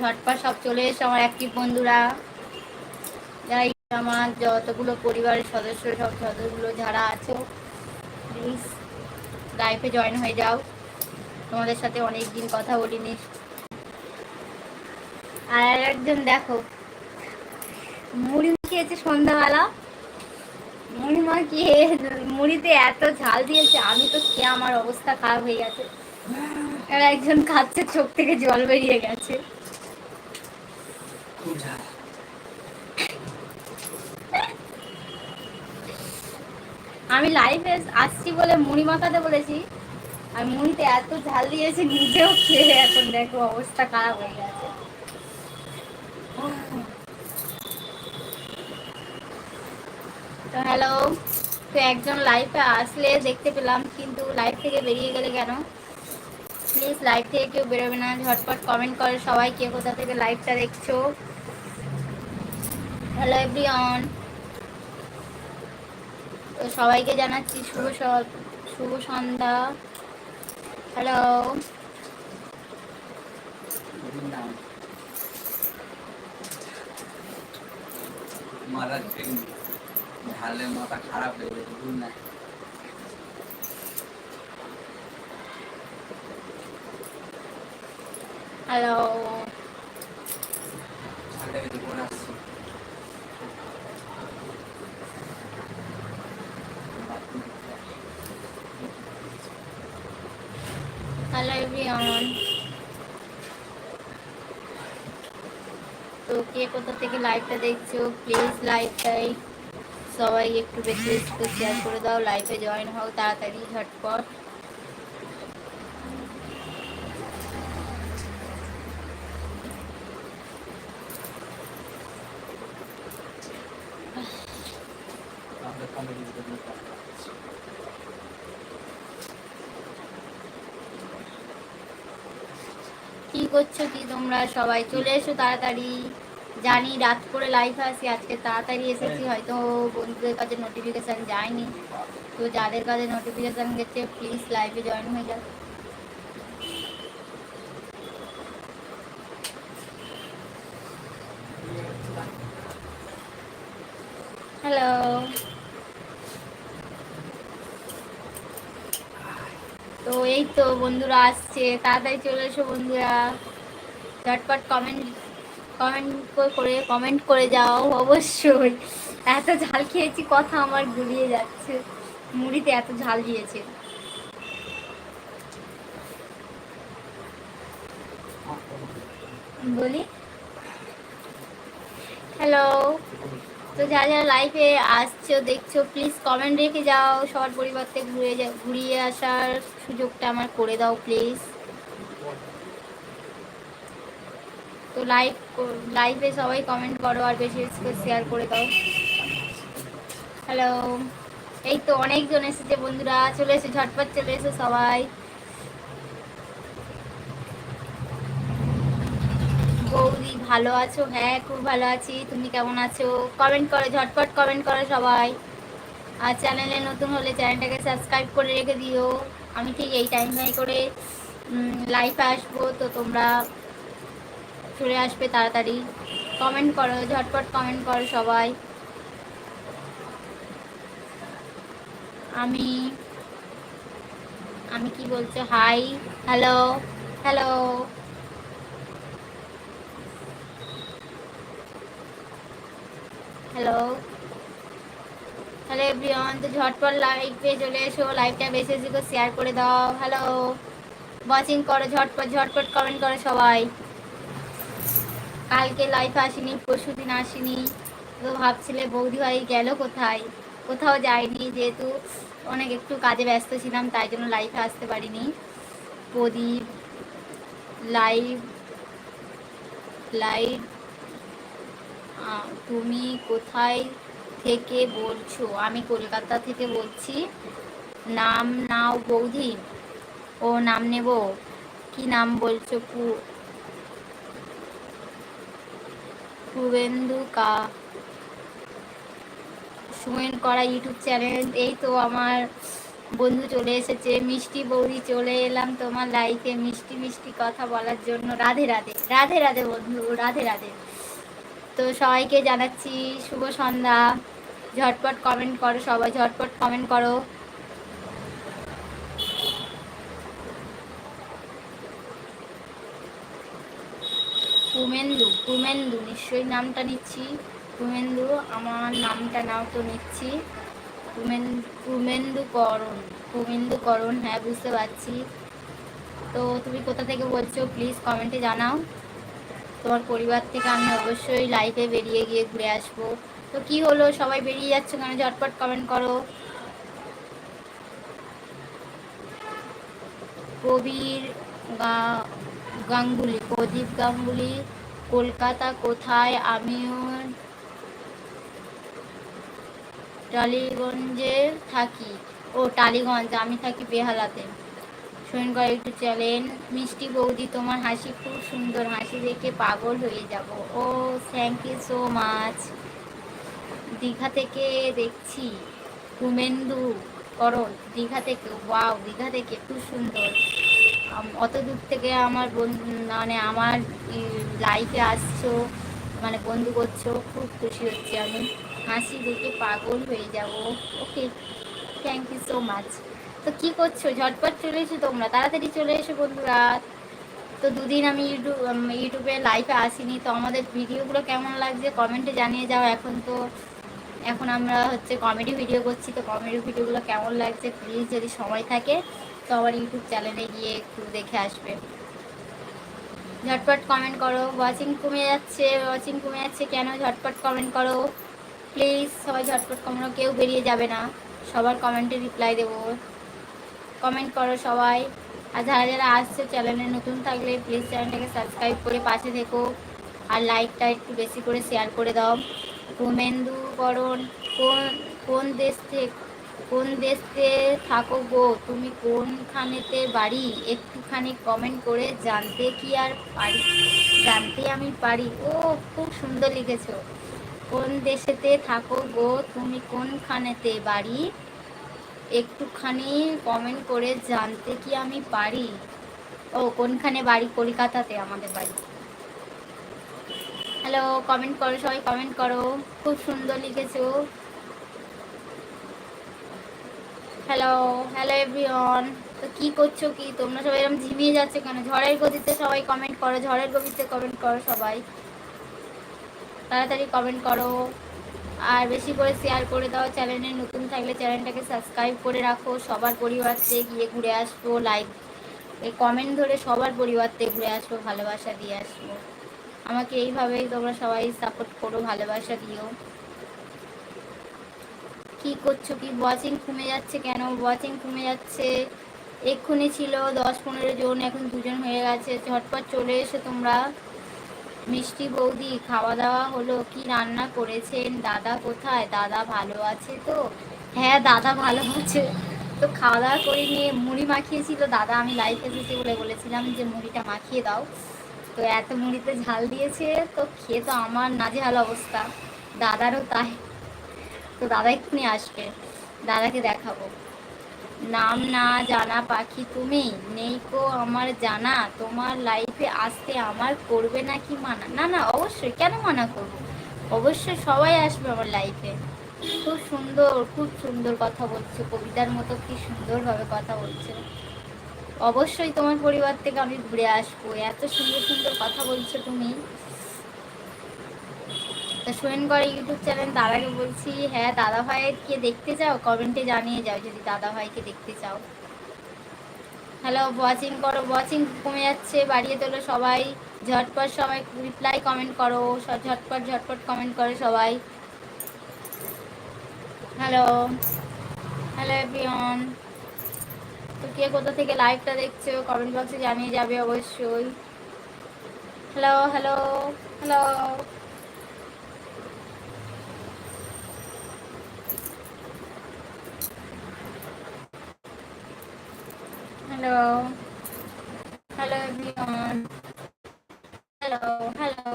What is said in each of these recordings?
ঝটপট সব চলে এসো আমার অ্যাক্টিভ বন্ধুরা। যাই আমার যতগুলো পরিবারের সদস্য, সব সদস্যগুলো যারা আছো প্লিজ লাইফে জয়েন হয়ে যাও। তোমাদের সাথে অনেক দিন কথা বলিনি। আর একজন দেখো, মুড়ি খেয়েছে সন্ধ্যাবেলা। মুড়ি মাখিয়ে মুড়িতে এত ঝাল দিয়েছে, আমি তো খেয়ে আমার অবস্থা খারাপ হয়ে গেছে। আর একজন খাচ্ছে চোখ থেকে জল বেরিয়ে গেছে। আমি লাইভে আসছি বলে মুড়ি মাখাতে বলেছি। আর মুড়িতে এত ঝাল দিয়েছে, নিজেও খেয়ে এখন দেখো অবস্থা খারাপ হয়ে গেছে। তো হ্যালো তো একজন লাইভে আসলে দেখতে পেলাম, কিন্তু লাইভ থেকে বেরিয়ে গেলে কেন? প্লিজ লাইভ থেকে কেউ বেরোবে না, ঝটপট কমেন্ট করে সবাই, কে কোথা থেকে লাইভটা দেখছ? হ্যালো এভরিওয়ান তো সবাইকে জানাচ্ছি শুভ শুভ সন্ধ্যা। হ্যালো মারা ঢালে মাথা খারাপ হয়ে গেছে ভুল না। হ্যালো হ্যালো এভরিওয়ান তো কে কোথা থেকে লাইভটা দেখছ প্লিজ লাইভটাই সবাই একটু বেশি শেয়ার করে দাও লাইভে জয়েন হও, তাড়াতাড়ি ঝটপট। কি করছ কি তোমরা সবাই চলে এসো তাড়াতাড়ি? জানি রাত করে লাইভ আসি আজকে তাড়াতাড়ি এসেছি হয়তো বন্ধুদের কাছে নোটিফিকেশান যায়নি। তো যাদের কাছে নোটিফিকেশান গেছে প্লিজ লাইভে জয়েন হয়ে যাও। হ্যালো এই তো বন্ধুরা আসছে, তাড়াতাড়ি চলে এসো বন্ধুরা। ঝটপট কমেন্ট কমেন্ট করে কমেন্ট করে যাও, অবশ্যই। এত ঝাল খেয়েছি, কথা আমার গুলিয়ে যাচ্ছে। মুড়িতে এত ঝাল দিয়েছে। বলি? হ্যালো তো যা যারা লাইফে আসছো, দেখছ প্লিজ কমেন্ট রেখে যাও। সবার পরিবর্তে ঘুরে ঘুরিয়ে আসার সুযোগটা আমার করে দাও প্লিজ তো লাইভ লাইভে সবাই কমেন্ট করো আর বেশি বেশি করে শেয়ার করে দাও। হ্যালো এই তো অনেকজন এসেছে বন্ধুরা, চলে এসে, ঝটপট চলে এসে সবাই। বৌদি, ভালো আছো? হ্যাঁ খুব ভালো আছি। তুমি কেমন আছো? কমেন্ট করো, ঝটপট কমেন্ট করো সবাই। আর চ্যানেলে নতুন হলে চ্যানেলটাকে সাবস্ক্রাইব করে রেখে দিও। আমি ঠিক এই টাইম টাইমে করে লাইভ আসব, তো তোমরা চলে আসবে তাড়াতাড়ি। কমেন্ট করো, ঝটপট কমেন্ট করো সবাই। আমি আমি কি বলছো? Hi hello hello hello hello everyone তো ঝটপট লাইভে চলে এসো। লাইভটা বেশি বেশি করে শেয়ার করে দাও। হ্যালো ওয়াচিং করো, ঝটপট ঝটপট কমেন্ট করো সবাই। কালকে লাইফে আসিনি পরশু দিন আসিনি। তো ভাবছিলে, বৌদি ভাই গেল কোথায়? কোথাও যায়নি, যেহেতু অনেক একটু কাজে ব্যস্ত ছিলাম, তাই জন্য লাইফে আসতে পারিনি। প্রদীপ লাইভ লাইভ তুমি কোথায় থেকে বলছো? আমি কলকাতা থেকে বলছি। নাম নাও বৌদি। ও নাম নেব। কি নাম বলছো শুভেন্দু কা? সুমেন করা ইউটিউব চ্যানেল। এই তো আমার বন্ধু চলে এসেছে। মিষ্টি বৌদি, চলে এলাম তোমার লাইফে মিষ্টি মিষ্টি কথা বলার জন্য। রাধে রাধে। রাধে রাধে বন্ধু। রাধে রাধে। তো সবাইকে জানাচ্ছি শুভ সন্ধ্যা। ঝটপট কমেন্ট করো সবাই, ঝটপট কমেন্ট করো। কুমেন্দু কুমেন্দু, নিশ্চয়ই নামটা নিচ্ছি। কুমেন্দু, আমার নামটা নাও তো নিচ্ছি। কুমেন, কুমেন্দুকরণ কুমেন্দুকরণ হ্যাঁ বুঝতে পারছি। তো তুমি কোথা থেকে বলছো প্লিজ কমেন্টে জানাও। তোমার পরিবার থেকে আমি অবশ্যই লাইফে বেরিয়ে গিয়ে ঘুরে আসব। তো কি হলো? সবাই বেরিয়ে যাচ্ছে কেন? ঝটপট কমেন্ট করো। কবির গাঙ্গুলি, প্রদীপ গাঙ্গুলি, কলকাতা কোথায়? আমিও টালিগঞ্জে থাকি। ও, টালিগঞ্জ, আমি থাকি বেহালাতে। সোহেনগড় একটু চলেন। মিষ্টি বৌদি, তোমার হাসি খুব সুন্দর। হাসি দেখে পাগল হয়ে যাব। ও thank you so much Digha থেকে দেখছি। কুমেন্দু, করণ, দীঘা থেকে। ওয়াও দীঘা থেকে খুব সুন্দর। অত দূর থেকে আমার বন্ধু মানে আমার লাইফে আসছো মানে বন্ধু করছ, খুব খুশি হচ্ছি আমি। হাসি দেখে পাগল হয়ে যাব। Okay thank you so much তো কি করছ? ঝটপট চলে এসো তোমরা। তাড়াতাড়ি চলে এসো বন্ধুরা। তো দুদিন আমি ইউটিউব ইউটিউবে লাইভে আসিনি, তো আমাদের ভিডিওগুলো কেমন লাগছে কমেন্টে জানিয়ে যাও এখন তো। এখন আমরা হচ্ছে কমেডি ভিডিও করছি, তো কমেডি ভিডিওগুলো কেমন লাগছে প্লিজ যদি সময় থাকে, তো আমার ইউটিউব চ্যানেলে গিয়ে একটু দেখে আসবে। ঝটপট কমেন্ট করো ওয়াচিং কমে যাচ্ছে ওয়াচিং কমে যাচ্ছে কেন? ঝটপট কমেন্ট করো। প্লিজ সবাই ঝটপট কমেন্ট কেউ বেরিয়ে যাবে না। সবার কমেন্টে রিপ্লাই দেবো। কমেন্ট করো সবাই। আর যারা যারা আসছে চ্যানেলে নতুন থাকলে প্লিজ চ্যানেলটাকে সাবস্ক্রাইব করে পাশে থেকো। আর লাইকটা একটু বেশি করে শেয়ার করে দাও। কুমেন্দু করণ কোন কোন দেশ থেকে কোন দেশে থাকো গো? তুমি কোনখানেতে বাড়ি? একটুখানি কমেন্ট করে জানতে কি আর পারি? জানতে আমি পারি। ও, খুব সুন্দর লিখেছো। কোন দেশেতে থাকো গো? তুমি কোনখানেতে বাড়ি? একটুখানি কমেন্ট করে জানতে কি আমি পারি? ও, কোনখানে বাড়ি? কলকাতাতে, আমাদের বাড়ি। হ্যালো কমেন্ট করো সবাই কমেন্ট করো। খুব সুন্দর লিখেছো। হ্যালো হ্যালো এভরিওয়ান তো কি করছ কি? তোমরা সবাই এরকম ঝিমিয়ে যাচ্ছে কেন? ঝড়ের গতিতে সবাই কমেন্ট করো, ঝড়ের গতিতে কমেন্ট করো সবাই। তাড়াতাড়ি কমেন্ট করো। আর বেশি করে শেয়ার করে দাও চ্যানেলে নতুন থাকলে চ্যানেলটাকে সাবস্ক্রাইব করে রাখো। সবার পরিবারতে গিয়ে ঘুরে আসব লাইক এই কমেন্ট ধরে সবার পরিবারতে ঘুরে আসব, ভালোবাসা দিয়ে আসব। আমাকে এইভাবেই তোমরা সবাই সাপোর্ট করো, ভালোবাসা দিও। কি করছ কি? ওয়াচিং কমে যাচ্ছে কেন? ওয়াচিং কমে যাচ্ছে। এক্ষুনি ছিল দশ পনেরো জন, এখন দুজন হয়ে গেছে। ঝটপট চলে এসো তোমরা। মিষ্টি বৌদি খাওয়া দাওয়া হলো, কি রান্না করেছেন? দাদা কোথায়? দাদা ভালো আছে তো? হ্যাঁ দাদা ভালো আছে। তো খাওয়া দাওয়া করে নিয়ে মুড়ি মাখিয়েছিল। দাদা, আমি লাইফ এসেছি বলে বলেছিলাম যে, মুড়িটা মাখিয়ে দাও। তো এত মুড়িতে ঝাল দিয়েছে, তো খেয়ে তো আমার নাজেহাল অবস্থা। দাদারও তাই। তো দাদা এক্ষুনি আসবে। দাদাকে দেখাবো। নাম না জানা পাখি তুমি? নেই কো আমার জানা। তোমার লাইফে আসতে আমার করবে না কি মানা? না না, অবশ্যই। কেন মানা করব? অবশ্যই সবাই আসবে আমার লাইফে খুব সুন্দর খুব সুন্দর কথা বলছে। কবিতার মতো কি সুন্দরভাবে কথা বলছে। অবশ্যই তোমার পরিবার থেকে আমি ঘুরে আসব। এত সুন্দর সুন্দর কথা বলছো তুমি। তা সোয়েনগড় ইউটিউব চ্যানেল দাদাকে বলছি হ্যাঁ দাদা ভাইকে দেখতে চাও? কমেন্টে জানিয়ে যাও যদি দাদা ভাইকে দেখতে চাও। হ্যালো ওয়াচিং করো ওয়াচিং কমে যাচ্ছে, বাড়িয়ে তোলো সবাই। ঝটপট সবাই রিপ্লাই কমেন্ট করো সব ঝটপট ঝটপট কমেন্ট করো সবাই। হ্যালো হ্যালো এভরিওয়ান তো কে কোথা থেকে লাইভটা দেখছ কমেন্ট বক্সে জানিয়ে যাবে অবশ্যই। Hello hello hello hello hello everyone hello hello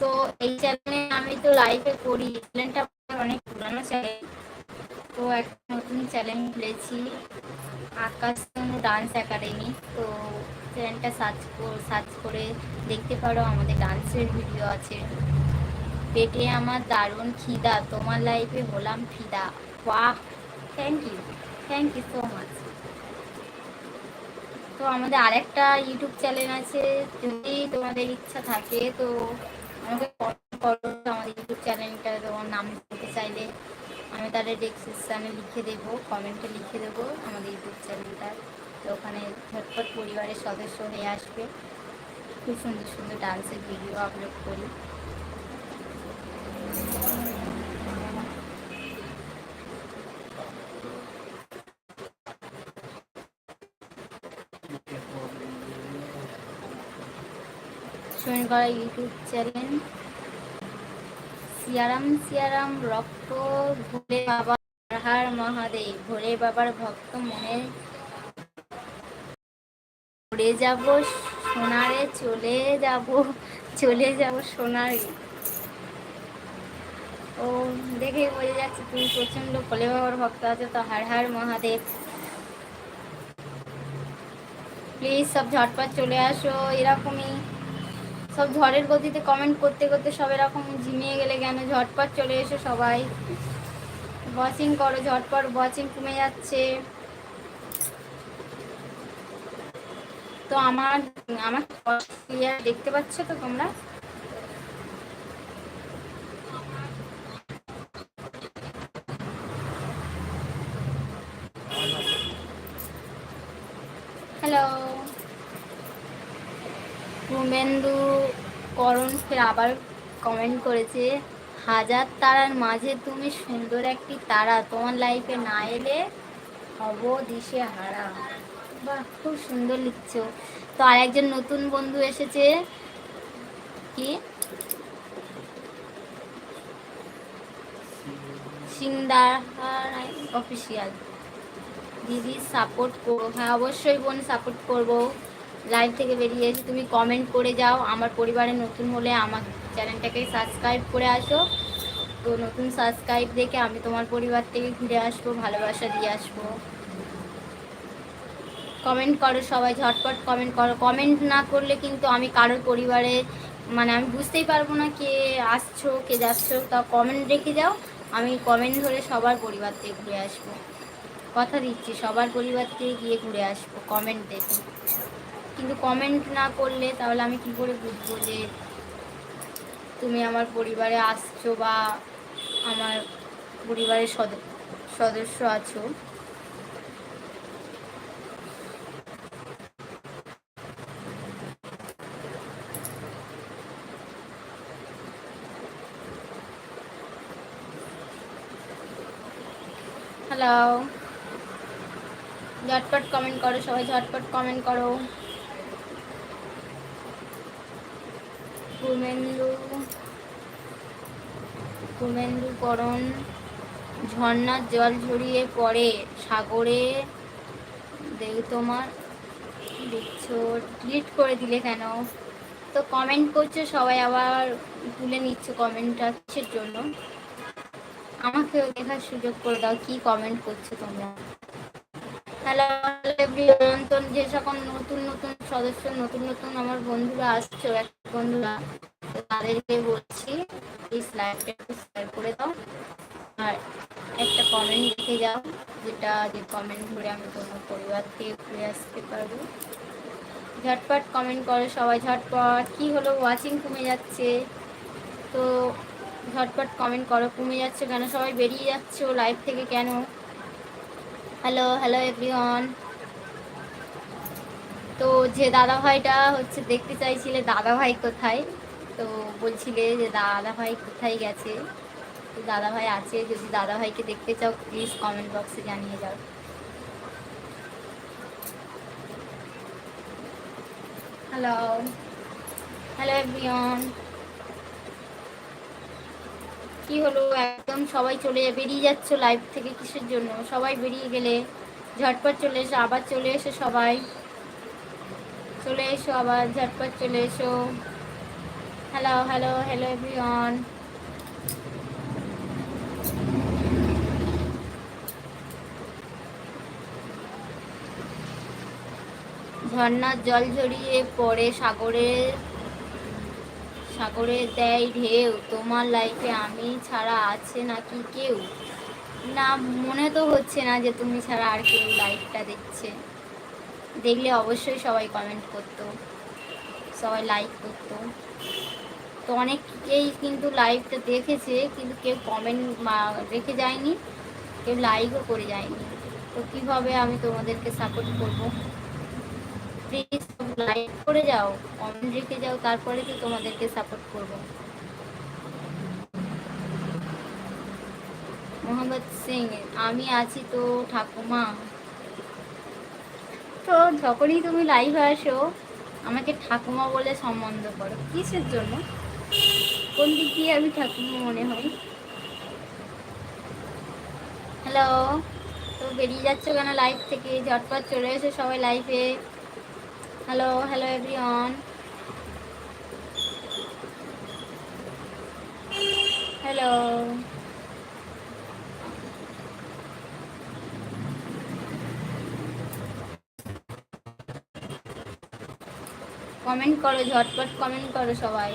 তো এই চ্যানেলে আমি তো লাইভে করি। চ্যানেলটা অনেক পুরানো চ্যানেল তো একটা নতুন চ্যানেল খুলেছি। আকাশ ডান্স একাডেমি তো চ্যানেলটা সার্চ সার্চ করে দেখতে পারো আমাদের ডান্সের ভিডিও আছে। পেটে আমার দারুণ খিদা, তোমার লাইফে হলাম ফিদা। বাহ! Thank you thank you so much তো আমাদের আরেকটা ইউটিউব চ্যানেল আছে। যদি তোমাদের ইচ্ছা থাকে, তো আমাকে করো আমাদের ইউটিউব চ্যানেলটা তোমার নাম দিতে চাইলে আমি তাদের ডেসক্রিপশানে লিখে দেবো কমেন্টে লিখে দেবো আমাদের ইউটিউব চ্যানেলটা তো ওখানে ঝটপট পরিবারের সদস্য হয়ে আসবে। খুব সুন্দর সুন্দর ডান্সের ভিডিও আপলোড করি। জয়েন করা ইউটিউব চ্যানেল সিয়ারাম সিয়ারাম রক্ত ভোলে বাবা হার মহাদেব ভোলে বাবার ভক্ত মনে পড়ে যাব, সোনারে চলে যাব চলে যাব সোনারে। ও, দেখে বোঝা যাচ্ছে তুমি প্রচণ্ড ভোলে বাবার ভক্ত আছে, তো হার হার মহাদেব। প্লিজ সব ঝটপট চলে আসো, এরকমই। সব ঝড়ের গতিতে কমেন্ট করতে করতে সব এরকম ঝিমিয়ে গেলে কেন? ঝটপট চলে এসো সবাই। ওয়াচিং করো, ঝটপট ওয়াচিং কমে যাচ্ছে। তো আমার আমার ক্লিয়ার দেখতে পাচ্ছ তো তোমরা? হ্যালো শুভেন্দু করণ ফের আবার কমেন্ট করেছে, হাজার তারার মাঝে তুমি সুন্দর একটি তারা, তোমার লাইফে না এলে হব দিশে হারা। বাহ, খুব সুন্দর লিখছো। তো আর একজন নতুন বন্ধু এসেছে। কি? সিংদার অফিসিয়াল দিদি সাপোর্ট করো। হ্যাঁ অবশ্যই বোন সাপোর্ট করব। লাইভ থেকে বেরিয়ে এসে তুমি কমেন্ট করে যাও। আমার পরিবারে নতুন হলে আমার চ্যানেলটাকে সাবস্ক্রাইব করে আসো। তো নতুন সাবস্ক্রাইব দেখে আমি তোমার পরিবার থেকে ঘুরে আসব, ভালোবাসা দিয়ে আসব। কমেন্ট করো সবাই, ঝটপট কমেন্ট করো। কমেন্ট না করলে কিন্তু আমি কারোর পরিবারে মানে আমি বুঝতেই পারব না কে আসছো, কে যাচ্ছো। তা কমেন্ট রেখে যাও। আমি কমেন্ট ধরে সবার পরিবার থেকে ঘুরে আসব। কথা দিচ্ছি, সবার পরিবার থেকে গিয়ে ঘুরে আসব কমেন্ট দেখে। কিন্তু কমেন্ট না করলে তাহলে আমি কি করে বুঝব যে তুমি আমার পরিবারে আসছো বা আমার পরিবারের সদ- সদস্য আছো? হ্যালো ঝটপট কমেন্ট করো, সবাই ঝটপট কমেন্ট করো। কুমেন্দুকরণ ঝর্ণার জল ঝরিয়ে পড়ে সাগরে। দেখ তোমার, দেখছ ডিলিট করে দিলে কেন? তো কমেন্ট করছ, সবাই আবার তুলে নিচ্ছে কমেন্টটা কিসের জন্য? আমাকেও দেখার সুযোগ করে দাও, কি কমেন্ট করছ তোমরা? হ্যালো এভরিওয়ান তো যে সকল নতুন নতুন সদস্য, নতুন নতুন আমার বন্ধুরা আসছো বন্ধুরা তো তাদেরকে বলছি প্লিজ লাইভটা একটু শেয়ার করে দাও। আর একটা কমেন্ট লিখে যাও, যেটা যে কমেন্ট করে আমি তোমার পরিবার থেকে ঘুরে আসতে পারব। ঝটপট কমেন্ট করো সবাই, ঝটপট। কি হলো? ওয়াচিং কমে যাচ্ছে। তো ঝটপট কমেন্ট করো, কমে যাচ্ছে কেন? সবাই বেরিয়ে যাচ্ছো লাইভ থেকে কেন? হ্যালো হ্যালো এভরিওয়ান তো যে দাদা ভাইটা হচ্ছে দেখতে চাইছিলে দাদা ভাই কোথায়? তো বলছিলে যে দাদা ভাই কোথায় গেছে? তো দাদা ভাই আছে, যদি দাদা ভাইকে দেখতে চাও প্লিজ কমেন্ট বক্সে জানিয়ে যাও হ্যালো হ্যালো এভরিওয়ান কি হলো? একদম সবাই চলে বেরিয়ে যাচ্ছ লাইভ থেকে কিসের জন্য? সবাই বেরিয়ে গেলে, ঝটপট চলে এসে, আবার চলে এসে সবাই। চলে এসো আবার, ঝটপট চলে এসো। হ্যালো হ্যালো হ্যালো এভরিওয়ান ঝর্ণার জল ঝরিয়ে পড়ে সাগরে সাগরে দেয় ঢেউ। তোমার লাইফে আমি ছাড়া আছে নাকি কেউ? না, মনে তো হচ্ছে না যে তুমি ছাড়া আর কেউ লাইফটা দেখছে। দেখলে অবশ্যই সবাই কমেন্ট করতো, সবাই লাইক করতো। তো অনেকেই কিন্তু লাইভটা দেখেছে, কিন্তু কেউ কমেন্ট রেখে যায়নি, কেউ লাইকও করে যায়নি। তো কীভাবে আমি তোমাদেরকে সাপোর্ট করব? প্লিজ লাইক করে যাও কমেন্ট রেখে যাও, তারপরে তো তোমাদেরকে সাপোর্ট করব। মোহাম্মদ সিং, আমি আছি তো ঠাকুমা। তো যখনই তুমি লাইভে আসো, আমাকে ঠাকুমা বলে সম্বন্ধ করো। কিসের জন্য? কোন দিক দিয়ে আমি ঠাকুমা মনে হই হ্যালো তো বেরিয়ে যাচ্ছ কেন লাইভ থেকে? ঝটপট চলে এসে সবাই লাইভে hello hello everyone hello comment করো, ঝটপট কমেন্ট করো সবাই।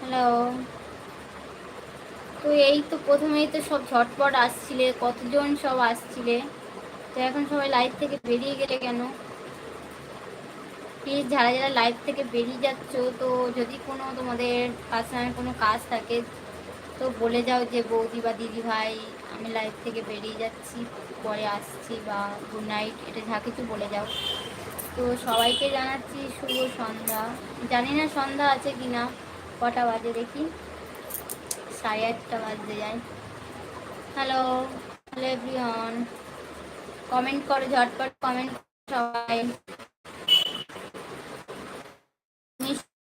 হ্যালো তো এই তো প্রথমেই তো সব ঝটপট আসছিলে, কতজন সব আসছিলে? তো এখন সবাই লাইভ থেকে বেরিয়ে গেলে কেন? প্লিজ যারা যারা লাইভ থেকে বেরিয়ে যাচ্ছ, তো যদি কোনো তোমাদের পার্সোনাল কোনো কাজ থাকে, তো বলে যাও যে, বৌদি বা দিদি ভাই, আমি লাইভ থেকে বেরিয়ে যাচ্ছি, পরে আসছি বা গুড নাইট এটা যা কিছু বলে যাও। তো সবাইকে জানাচ্ছি শুভ সন্ধ্যা। জানি না সন্ধ্যা আছে কি না কটা বাজে দেখি। সাড়ে আটটা বাজতে যায়। হ্যালো হ্যালো এভরিওয়ান কমেন্ট করো, ঝটপট কমেন্ট সবাই।